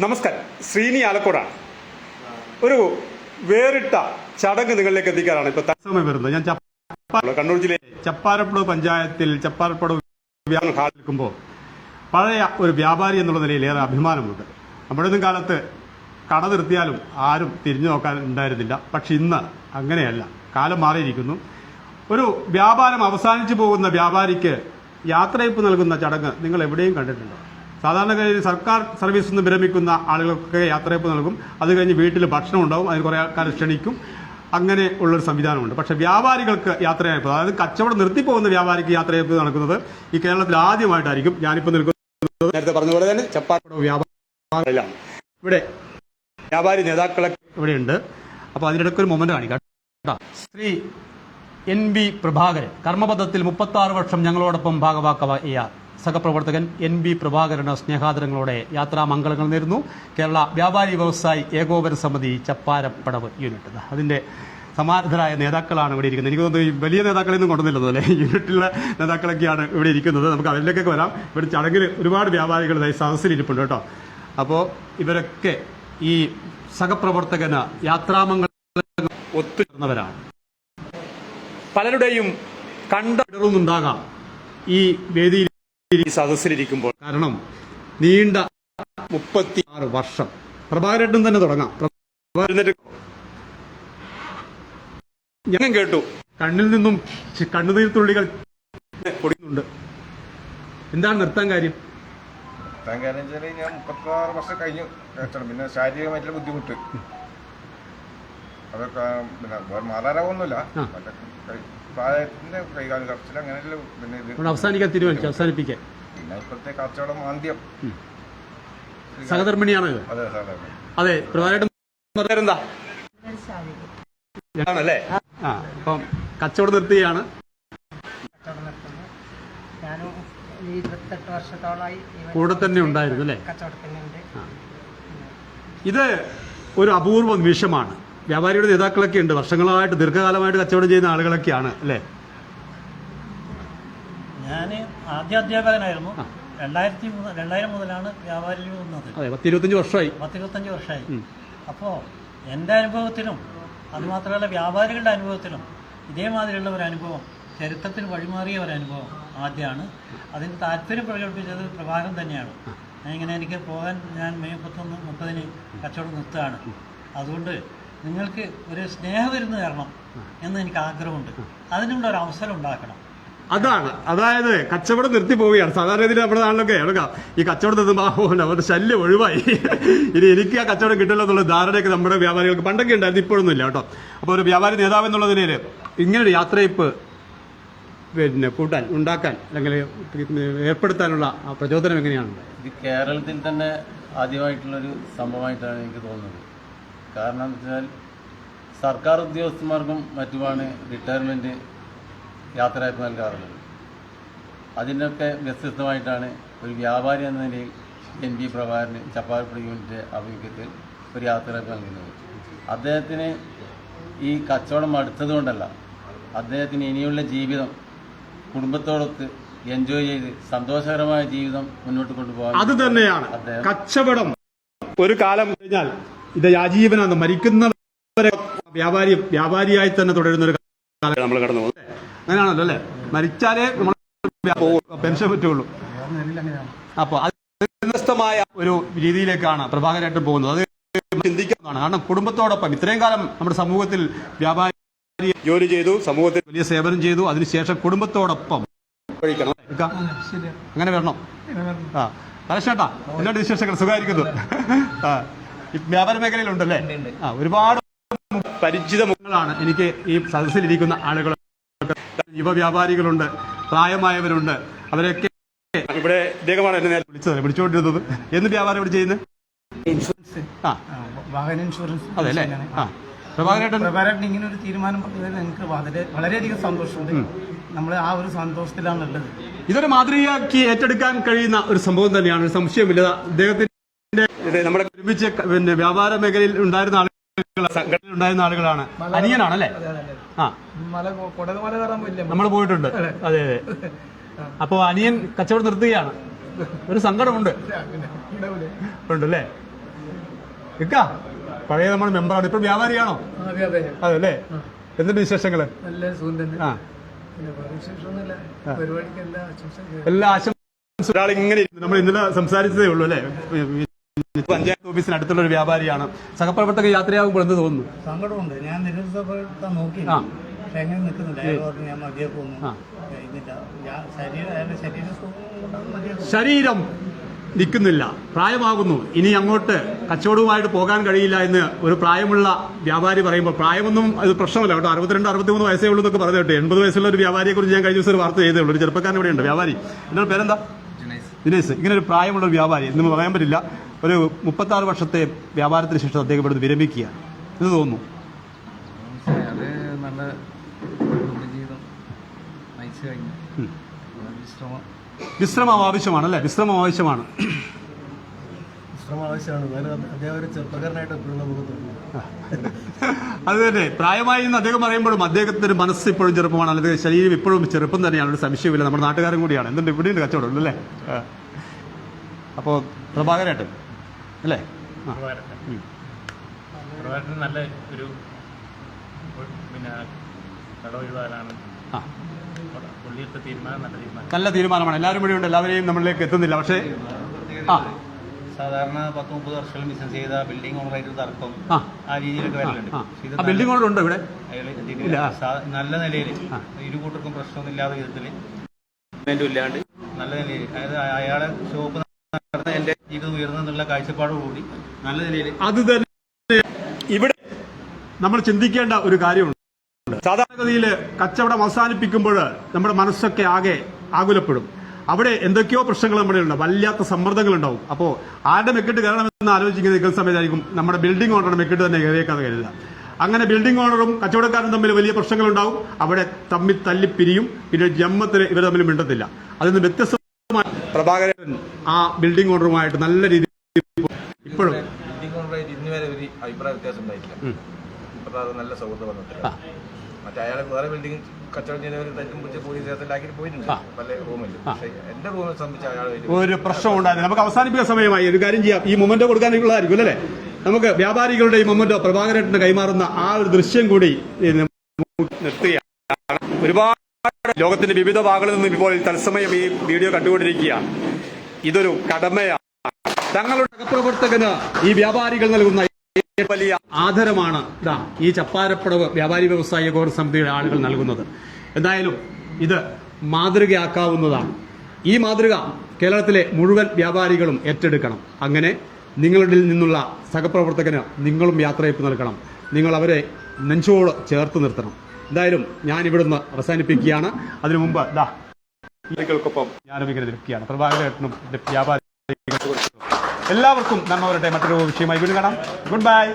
നമസ്കാരം. ശ്രീനി ആലക്കോടാണ്. ഒരു വേറിട്ട ചടങ്ങ് നിങ്ങളിലേക്ക് എത്തിക്കാനാണ് ഇപ്പൊ തത്സമയം വരുന്നത്. ഞാൻ കണ്ണൂർ ജില്ലയിലെ ചപ്പാരപ്പുഴ പഞ്ചായത്തിൽ ചപ്പാരപ്പുഴ ഹാളിൽ നിൽക്കുമ്പോൾ പഴയ ഒരു വ്യാപാരി എന്നുള്ള നിലയിൽ ഏറെ അഭിമാനമുണ്ട്. നമ്മുടെ ഒന്നും കാലത്ത് കട നിർത്തിയാലും ആരും തിരിഞ്ഞു നോക്കാൻ ഉണ്ടായിരുന്നില്ല. പക്ഷെ ഇന്ന് അങ്ങനെയല്ല. കാലം മാറിയിരിക്കുന്നു. ഒരു വ്യാപാരം അവസാനിച്ചു പോകുന്ന വ്യാപാരിക്ക് യാത്രയപ്പ് നൽകുന്ന ചടങ്ങ് നിങ്ങൾ എവിടെയും കണ്ടിട്ടുണ്ടോ? സാധാരണഗതിയിൽ സർക്കാർ സർവീസിൽ നിന്ന് വിരമിക്കുന്ന ആളുകൾക്കൊക്കെ യാത്രയപ്പ് നൽകും. അത് കഴിഞ്ഞ് വീട്ടിൽ ഭക്ഷണം ഉണ്ടാവും. അതിന് കുറേ ആൾക്കാർ ക്ഷണിക്കും. അങ്ങനെ ഉള്ളൊരു സംവിധാനമുണ്ട്. പക്ഷേ വ്യാപാരികൾക്ക് യാത്രയപ്പ് അതായത് കച്ചവടം നിർത്തിപ്പോകുന്ന വ്യാപാരിക്ക് യാത്രയപ്പ് നടക്കുന്നത് ഈ കേരളത്തിൽ ആദ്യമായിട്ടായിരിക്കും ഞാനിപ്പോൾ നിൽക്കുന്നത്. നേരത്തെ പറഞ്ഞ പോലെ തന്നെ ചപ്പാട്ട വ്യാപാരിലാണ് ഇവിടെ വ്യാപാരി നേതാക്കളൊക്കെ ഇവിടെയുണ്ട്. അപ്പോൾ അതിനിടയ്ക്ക് ഒരു മൊമെന്റ് കാണിക്കാം. ശ്രീ എൻ ബി പ്രഭാകരൻ കർമ്മപഥത്തിൽ മുപ്പത്തി ആറ് വർഷം ഞങ്ങളോടൊപ്പം ഭാഗവാക്കയ സഹപ്രവർത്തകൻ എൻ ബി പ്രഭാകരന് സ്നേഹാദരങ്ങളോടെ യാത്രാമംഗളങ്ങൾ നേരുന്നു. കേരള വ്യാപാരി വ്യവസായി ഏകോപന സമിതി ചപ്പാരപ്പടവ് യൂണിറ്റ്. അതിന്റെ സമാനതരായ നേതാക്കളാണ് ഇവിടെ ഇരിക്കുന്നത്. എനിക്ക് തോന്നുന്നു വലിയ നേതാക്കളെയൊന്നും കൊണ്ടുവന്നില്ല അല്ലേ? യൂണിറ്റിലെ നേതാക്കളൊക്കെയാണ് ഇവിടെ ഇരിക്കുന്നത്. നമുക്ക് അവരിലേക്കൊക്കെ വരാം. ഇവിടെ ചടങ്ങിൽ ഒരുപാട് വ്യാപാരികൾ ഈ സദസ്സിലിരിപ്പുണ്ട് കേട്ടോ. അപ്പോൾ ഇവരൊക്കെ ഈ സഹപ്രവർത്തകന് യാത്രാമംഗൾ ഒത്തുചേർന്നവരാണ്. പലരുടെയും കണ്ടിടറുന്നുണ്ടാകാം ഈ വേദിയിൽ ഈ സദസ്സിലിരിക്കുമ്പോൾ. കാരണം നീണ്ട മുപ്പത്തി ആറ് വർഷം. പ്രഭാകരേട്ടൻ തന്നെ തുടങ്ങാം. ഞാൻ കേട്ടു. കണ്ണിൽ നിന്നും കണ്ണുനീർ തുള്ളികൾ പൊടിയുന്നുണ്ട്. എന്താണ് നിർത്താൻ കാര്യം? നിർത്താൻ കാര്യം വെച്ചാൽ ഞാൻ മുപ്പത്താറ് വർഷം കഴിഞ്ഞു. പിന്നെ ശാരീരികമായിട്ടുള്ള ബുദ്ധിമുട്ട്. അതൊക്കെ പിന്നെ വേറെ മാറാനാവൊന്നുമില്ല ആ. പ്രായത്തിന്റെ കൈകാലം കറച്ചിൽ അങ്ങനെയല്ല പിന്നെ ഇത് അവസാനിക്കാൻ തീരുമാനിച്ചു അവസാനിപ്പിക്കാൻ. പിന്നെ ഇപ്പോഴത്തെ കച്ചവടം ആദ്യം. സഹധർമ്മിണിയാണ് അതെ പ്രധാനമായിട്ടും എന്താ ആണല്ലേ? ആ അപ്പം കച്ചവടം നിർത്തുകയാണ്. കച്ചവടം ഞാനും ഇരുപത്തെട്ട് വർഷത്തോളമായി കൂടെ തന്നെ ഉണ്ടായിരുന്നു അല്ലേ? കച്ചവടത്തിനുണ്ട്. ഇത് ഒരു അപൂർവ നിമിഷമാണ്. വ്യാപാരിയുടെ നേതാക്കളൊക്കെ ഉണ്ട്. വർഷങ്ങളായിട്ട് ദീർഘകാലമായിട്ട് കച്ചവടം ചെയ്യുന്ന ആളുകളൊക്കെയാണ് അല്ലേ? ഞാൻ ആദ്യ അധ്യാപകനായിരുന്നു. രണ്ടായിരത്തി രണ്ടായിരം മുതലാണ് വ്യാപാരിയിൽ വന്നത്. അതെ പത്ത് ഇരുപത്തഞ്ച് വർഷമായി. പത്തിരുപത്തഞ്ച് വർഷമായി. അപ്പോൾ എന്റെ അനുഭവത്തിലും അതുമാത്രമല്ല വ്യാപാരികളുടെ അനുഭവത്തിലും ഇതേമാതിരിയുള്ള ഒരു അനുഭവം ചരിത്രത്തിൽ വഴിമാറിയ ഒരു അനുഭവം ആദ്യമാണ്. അതിന് താല്പര്യം പ്രകടിപ്പിച്ചത് പ്രഭാകരൻ തന്നെയാണ്. ഇങ്ങനെ എനിക്ക് പോകാൻ ഞാൻ മെയ് മുപ്പത്തൊന്ന് മുപ്പതിന് കച്ചവടം നിർത്തുകയാണ്. അതുകൊണ്ട് നിങ്ങൾക്ക് ഒരു സ്നേഹം വരുന്ന തരണം എന്ന് എനിക്ക് ആഗ്രഹമുണ്ട്. അതിനുള്ള ഒരു അവസരം ഉണ്ടാക്കണം. അതാണ്. അതായത് കച്ചവടം നിർത്തി പോവുകയാണ്. സാധാരണ രീതിയിൽ നമ്മുടെ നാട്ടിലൊക്കെ എടുക്കാം. ഈ കച്ചവടം നിർത്തുമ്പോൾ അവരുടെ ശല്യം ഒഴിവായി. ഇനി എനിക്ക് ആ കച്ചവടം കിട്ടില്ല എന്നുള്ള ധാരണയൊക്കെ നമ്മുടെ വ്യാപാരികൾക്ക് പണ്ടൊക്കെ ഉണ്ടായിരുന്നു. ഇപ്പോഴൊന്നും ഇല്ല കേട്ടോ. അപ്പോൾ ഒരു വ്യാപാരി നേതാവ് എന്നുള്ള നിലയിൽ ഇങ്ങനൊരു യാത്രയപ്പ് പിന്നെ കൂട്ടാൻ ഉണ്ടാക്കാൻ അല്ലെങ്കിൽ ഏർപ്പെടുത്താനുള്ള ആ പ്രചോദനം എങ്ങനെയാണ്? ഇത് കേരളത്തിൽ തന്നെ ആദ്യമായിട്ടുള്ളൊരു സംഭവമായിട്ടാണ് എനിക്ക് തോന്നുന്നത്. കാരണം എന്ന് വെച്ചാൽ സർക്കാർ ഉദ്യോഗസ്ഥന്മാർക്കും മറ്റുമാണ് റിട്ടയർമെന്റ് യാത്രയപ്പ് നൽകാറുള്ളത്. അതിനൊക്കെ വ്യത്യസ്തമായിട്ടാണ് ഒരു വ്യാപാരി എന്ന നിലയിൽ എൻ ബി പ്രഭാകരന് ചപ്പാരപ്പുഴ യൂണിറ്റ് ആഭിമുഖ്യത്തിൽ ഒരു യാത്രയപ്പ് നൽകുന്നത്. അദ്ദേഹത്തിന് ഈ കച്ചവടം അടുത്തതുകൊണ്ടല്ല അദ്ദേഹത്തിന് ഇനിയുള്ള ജീവിതം കുടുംബത്തോടൊത്ത് എൻജോയ് ചെയ്ത് സന്തോഷകരമായ ജീവിതം മുന്നോട്ട് കൊണ്ടുപോകാൻ അത് തന്നെയാണ് അദ്ദേഹം കച്ചവടം. ഒരു കാലം കഴിഞ്ഞാൽ ഇത് ആജീവനാണ് മരിക്കുന്നവരെ വ്യാപാരി വ്യാപാരിയായി തന്നെ തുടരുന്ന ഒരു നമ്മൾ കടന്നു അങ്ങനെയാണല്ലോ അല്ലെ? മരിച്ചാലേ നമ്മൾ പെൻഷൻ പറ്റുള്ളൂ. അപ്പൊ അത് വ്യത്യസ്തമായ ഒരു രീതിയിലേക്കാണ് പ്രഭാകരായിട്ട് പോകുന്നത്. അത് ചിന്തിക്കുന്നതാണ്. കാരണം കുടുംബത്തോടൊപ്പം ഇത്രയും കാലം നമ്മുടെ സമൂഹത്തിൽ വ്യാപാരി ജോലി ചെയ്തു സമൂഹത്തിൽ വലിയ സേവനം ചെയ്തു. അതിനുശേഷം കുടുംബത്തോടൊപ്പം. അങ്ങനെ വരണം. ആ. കലശേട്ടാ എന്നോട് വിശേഷങ്ങൾ? സുഖമായിരിക്കുന്നു. ആ. വ്യാപാര മേഖലയിലുണ്ടല്ലേ? ആ ഒരുപാട് പരിചിത മുഖങ്ങളാണ് എനിക്ക് ഈ സദസ്സിലിരിക്കുന്ന ആളുകൾ യുവ വ്യാപാരികളുണ്ട് പ്രായമായവരുണ്ട് അവരൊക്കെ ഇവിടെ ഇദ്ദേഹമാണ് എന്നെ വിളിച്ചത് വിളിച്ചുകൊണ്ടിരുന്നത്. എന്ന് വ്യാപാരം ഇവിടെ ചെയ്യുന്നത്? ഇൻഷുറൻസ്. ആ. വാഹന ഇൻഷുറൻസ് അതെ അല്ലേ? ആ. പ്രഭാകരേട്ടൻ? ഇങ്ങനെ ഒരു തീരുമാനം പറഞ്ഞതിൽ എനിക്ക് വളരെ വളരെയധികം സന്തോഷമുണ്ട് നമ്മൾ ആ ഒരു സന്തോഷത്തിലാണ് ഉള്ളത് ഇതൊരു മാതൃകയാക്കി ഏറ്റെടുക്കാൻ കഴിയുന്ന ഒരു സംഭവം തന്നെയാണ്. ഒരു സംശയമില്ല. അദ്ദേഹത്തിന്റെ ഇത് നമ്മുടെ ഒരുമിച്ച് പിന്നെ വ്യാപാര മേഖലയിൽ ഉണ്ടായിരുന്ന ആളുകൾ സംഘടനയിൽ ഉണ്ടായിരുന്ന ആളുകളാണ്. അനിയനാണല്ലേ? ആ. നമ്മൾ പോയിട്ടുണ്ട്. അതെ. അതെ അപ്പൊ അനിയൻ കച്ചവടം നിർത്തുകയാണ്. ഒരു സങ്കടമുണ്ട്. ഉണ്ടല്ലേ? ഇക്ക പഴയ നമ്മുടെ മെമ്പറാണ്. ഇപ്പൊ വ്യാപാരിയാണോ? അതല്ലേ? എന്തുണ്ട് വിശേഷങ്ങൾ? ആ. എല്ലാ ആശംസ ഒരാൾ ഇങ്ങനെ. നമ്മൾ ഇന്നലെ സംസാരിച്ചതേ ഉള്ളൂ അല്ലേ? പഞ്ചായത്ത് ഓഫീസിന് അടുത്തുള്ള ഒരു വ്യാപാരിയാണ്. സഹപ്രവർത്തക യാത്രയാകുമ്പോൾ എന്ത് തോന്നുന്നു? സങ്കടമുണ്ട്. ഞാൻ നിരുത്സാഹപ്പെടുത്താൻ നോക്കി. പക്ഷെ എങ്ങനെ നിൽക്കുന്നില്ല. ഞാൻ മതിയാക്കുന്നു. കഴിഞ്ഞില്ല ശരീരം അയാളുടെ ശരീരം നിൽക്കുന്നില്ല. പ്രായമാകുന്നു. ഇനി അങ്ങോട്ട് കച്ചവടവുമായിട്ട് പോകാൻ കഴിയില്ല എന്ന് ഒരു പ്രായമുള്ള വ്യാപാരി പറയുമ്പോൾ പ്രായമൊന്നും അത് പ്രശ്നമല്ല. കേട്ടോ അറുപത്തിരണ്ട് അറുപത്തിമൂന്ന് വയസ്സേ ഉള്ളൂ എന്നൊക്കെ പറഞ്ഞു കേട്ടോ. എൺപത് വയസ്സുള്ള ഒരു വ്യാപാരിയെ കുറിച്ച് ഞാൻ കഴിഞ്ഞ ദിവസം ഒരു വാർത്ത ചെയ്തേ ഉള്ളൂ. ഒരു ചെറുപ്പക്കാരൻ ഇവിടെയുണ്ട്. വ്യാപാരി. എന്നാൽ പേരെന്താ? ദിനേശ് ഇങ്ങനെ ഒരു പ്രായമുള്ള ഒരു വ്യാപാരി എന്ന് പറയാൻ പറ്റില്ല ഒരു മുപ്പത്താറ് വർഷത്തെ വ്യാപാരത്തിന് ശേഷം അദ്ദേഹം ഇവിടുന്ന് വിരമിക്കുക എന്ന് തോന്നുന്നു? നല്ല ജീവിതം നയിച്ചു കഴിഞ്ഞു. വിശ്രമം. വിശ്രമം ആവശ്യമാണ് അല്ലേ? വിശ്രമം ആവശ്യമാണ്. വിശ്രമം ആവശ്യമാണ് എന്നാലും അദ്ദേഹം ഒരു ചെറുപ്പക്കാരനായിട്ട് എപ്പോഴും നമുക്ക് തോന്നുന്നു അത് തന്നെ. പ്രായമായി എന്ന് അദ്ദേഹം പറയുമ്പോഴും അദ്ദേഹത്തിന്റെ മനസ്സ് ഇപ്പോഴും ചെറുപ്പമാണ്. അല്ലെങ്കിൽ ശരീരം ഇപ്പോഴും ചെറുപ്പം തന്നെയാണ്. ഒരു സംശയമില്ല നമ്മുടെ നാട്ടുകാരും കൂടിയാണ്. എന്തുണ്ട്? ഇവിടെയുണ്ട് കച്ചവടം ഉണ്ട് അല്ലേ? ആ. അപ്പോ പ്രഭാകരേട്ടൻ അല്ലേ. പ്രഭാകരൻ. നല്ല ഒരു പിന്നെ നല്ല തീരുമാനമാണ്. എല്ലാവരും ഇവിടെ ഉണ്ട് എല്ലാവരെയും നമ്മളിലേക്ക് എത്തുന്നില്ല. പക്ഷേ ആ. സാധാരണ പത്ത് മുപ്പത് വർഷം ബിസിനസ് ചെയ്ത ബിൽഡിംഗ് ഓണറായിട്ട് തർക്കം ആ. രീതിയിലൊക്കെ വരലുണ്ട്. ബിൽഡിംഗ് ഓണർ ഉണ്ടോ ഇവിടെ? നല്ല നിലയിൽ. ഇരു കൂട്ടർക്കും പ്രശ്നമൊന്നും ഇല്ലാത്ത വിധത്തിൽ ഇല്ലാണ്ട് നല്ല നിലയിൽ അതായത് അയാളെ ഷോപ്പ് നടന്ന എന്റെ ജീവിതം ഉയർന്നെന്നുള്ള കാഴ്ചപ്പാടോടുകൂടി നല്ല നിലയിൽ അത് തന്നെ. ഇവിടെ നമ്മൾ ചിന്തിക്കേണ്ട ഒരു കാര്യമുണ്ട്. സാധാരണഗതിയിൽ കച്ചവടം അവസാനിപ്പിക്കുമ്പോൾ നമ്മുടെ മനസ്സൊക്കെ ആകെ ആകുലപ്പെടും. അവിടെ എന്തൊക്കെയോ പ്രശ്നങ്ങൾ നമ്മുടെ ഉണ്ട് വല്ലാത്ത സമ്മർദ്ദങ്ങൾ ഉണ്ടാവും അപ്പോൾ ആരുടെ മെക്കിട്ട് കയറണമെന്ന് ആലോചിക്കുന്ന നിൽക്കുന്ന സമയത്തായിരിക്കും നമ്മുടെ ബിൽഡിംഗ് ഓണറുടെ മെക്കിട്ട് തന്നെ കയറിയേക്കാതെ കരുതുക. അങ്ങനെ ബിൽഡിംഗ് ഓണറും കച്ചവടക്കാരും തമ്മിൽ വലിയ പ്രശ്നങ്ങൾ ഉണ്ടാവും അവിടെ തമ്മിൽ തല്ലിപ്പിരിയും. പിന്നെ ജമ്മത്തിന് ഇവർ തമ്മിൽ മിണ്ടത്തില്ല. അതിൽ നിന്ന് വ്യത്യസ്തമായ പ്രഭാകരൻ ആ ബിൽഡിംഗ് ഓണറുമായിട്ട് നല്ല രീതിയിൽ ഇപ്പോഴും ബിൽഡിംഗ് ഓണറായിട്ട് ഇന്ന് വരെ ഒരു അഭിപ്രായ വ്യത്യാസം ഉണ്ടായിട്ടില്ല. അപ്പോൾ അത് നല്ല സൗഹൃദം മറ്റേ അയാൾ വേറെ ബിൽഡിംഗ് കച്ചവടം ചെയ്തവർ തെറ്റും പിടിച്ച് പോലീസ് സ്റ്റേഷനിലാക്കി പോയിട്ടുണ്ട്. പല റൂമിൽ പക്ഷേ എന്റെ റൂമിനെ സംബന്ധിച്ച് അയാൾ ഒരു പ്രശ്നം ഉണ്ടായിരുന്നു നമുക്ക് അവസാനിപ്പിക്കാൻ സമയമായി. ഒരു കാര്യം ചെയ്യാം. ഈ മൊമെന്റോ കൊടുക്കാനുള്ളതായിരിക്കും അല്ലേ? നമുക്ക് വ്യാപാരികളുടെ ഈ മൊമെന്റോ പ്രഭാകരേട്ടന് കൈമാറുന്ന ആ ഒരു ദൃശ്യം കൂടി നിർത്തുകയാണ്. ഒരുപാട് ലോകത്തിന്റെ വിവിധ ഭാഗങ്ങളിൽ നിന്നും ഇപ്പോൾ തത്സമയം ഈ വീഡിയോ കണ്ടുകൊണ്ടിരിക്കുകയാണ് ഇതൊരു കടമയാണ്. തങ്ങളുടെ പ്രവർത്തകന് ഈ വ്യാപാരികൾ നൽകുന്ന വലിയ ആദരമാണ് ഇതാ ഈ ചപ്പാരപ്പടവ് വ്യാപാരി വ്യവസായ കോൺഗ്രസ് സമിതിയുടെ ആളുകൾ നൽകുന്നത്. എന്തായാലും ഇത് മാതൃകയാക്കാവുന്നതാണ്. ഈ മാതൃക കേരളത്തിലെ മുഴുവൻ വ്യാപാരികളും ഏറ്റെടുക്കണം. അങ്ങനെ നിങ്ങളുടെ നിന്നുള്ള സഹപ്രവർത്തകന് നിങ്ങളും യാത്രയപ്പ് നൽകണം. നിങ്ങൾ അവരെ നെഞ്ചോട് ചേർത്ത് നിർത്തണം. എന്തായാലും ഞാൻ ഇവിടുന്ന് അവസാനിപ്പിക്കുകയാണ്. അതിനു മുമ്പ് ദാ ഞാനും ഇങ്ങനെ നിൽക്കുകയാണ്. പ്രഭാകരേട്ടനും വ്യാപാരി എല്ലാവർക്കും നന്മ വരട്ടെ മറ്റൊരു വിഷയമായി വീണ്ടും കാണാം. Good bye